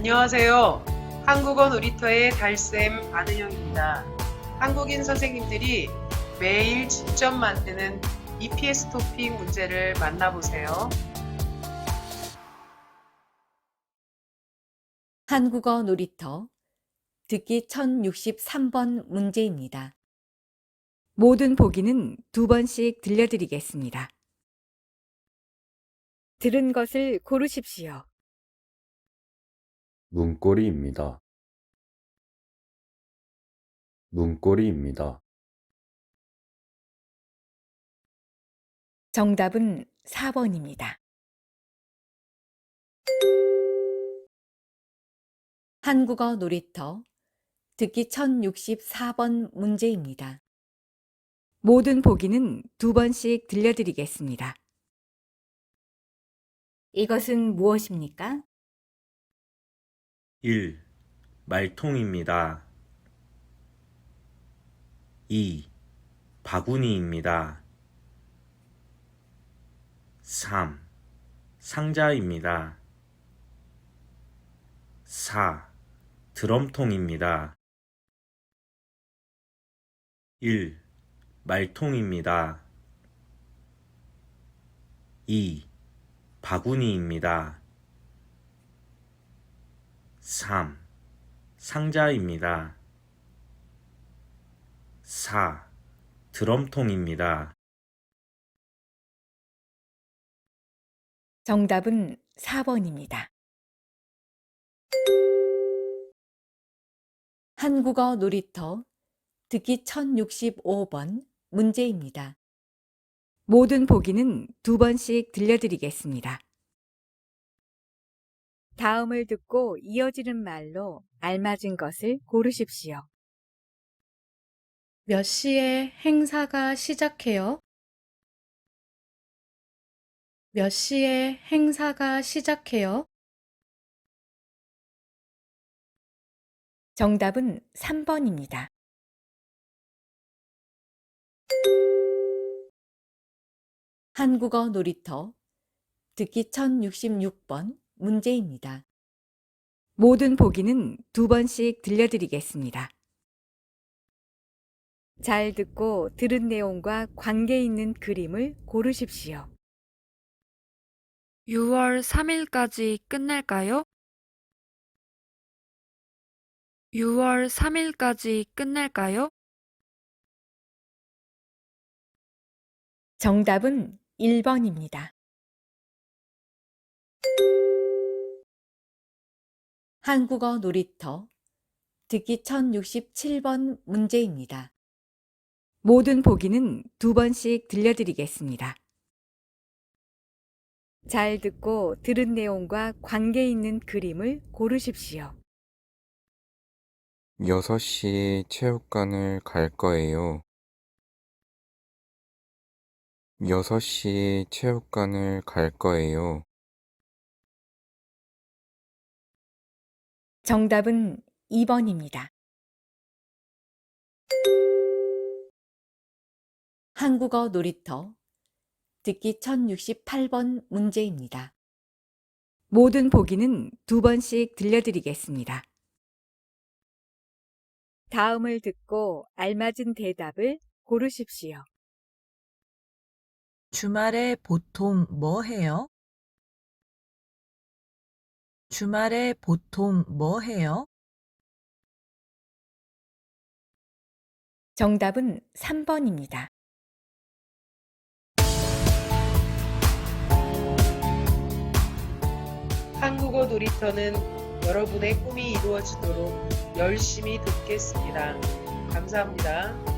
안녕하세요. 한국어 놀이터의 달쌤 안은영입니다. 한국인 선생님들이 매일 직접 만드는 EPS 토픽 문제를 만나보세요. 한국어 놀이터 듣기 1063번 문제입니다. 모든 보기는 두 번씩 들려드리겠습니다. 들은 것을 고르십시오. 문고리입니다. 문고리입니다. 정답은 4번입니다. 한국어 놀이터 듣기 1064번 문제입니다. 모든 보기는 두 번씩 들려드리겠습니다. 이것은 무엇입니까? 1. 말통입니다. 2. 바구니입니다. 3. 상자입니다. 4. 드럼통입니다. 1. 말통입니다. 2. 바구니입니다. 3. 상자입니다. 4. 드럼통입니다. 정답은 4번입니다. 한국어 놀이터 듣기 1065번 문제입니다. 모든 보기는 두 번씩 들려드리겠습니다. 다음을 듣고 이어지는 말로 알맞은 것을 고르십시오. 몇 시에 행사가 시작해요? 몇 시에 행사가 시작해요? 정답은 3번입니다. 한국어 놀이터 듣기 1066번 문제입니다. 모든 보기는 두 번씩 들려드리겠습니다. 잘 듣고 들은 내용과 관계 있는 그림을 고르십시오. 6월 3일까지 끝낼까요? 6월 3일까지 끝낼까요? 정답은 1번입니다. 한국어 놀이터 듣기 1067번 문제입니다. 모든 보기는 두 번씩 들려드리겠습니다. 잘 듣고 들은 내용과 관계 있는 그림을 고르십시오. 6시 체육관을 갈 거예요. 6시 체육관을 갈 거예요. 정답은 2번입니다. 한국어 놀이터 듣기 1068번 문제입니다. 모든 보기는 두 번씩 들려드리겠습니다. 다음을 듣고 알맞은 대답을 고르십시오. 주말에 보통 뭐 해요? 주말에 보통 뭐 해요? 정답은 3번입니다. 한국어 놀이터는 여러분의 꿈이 이루어지도록 열심히 돕겠습니다. 감사합니다.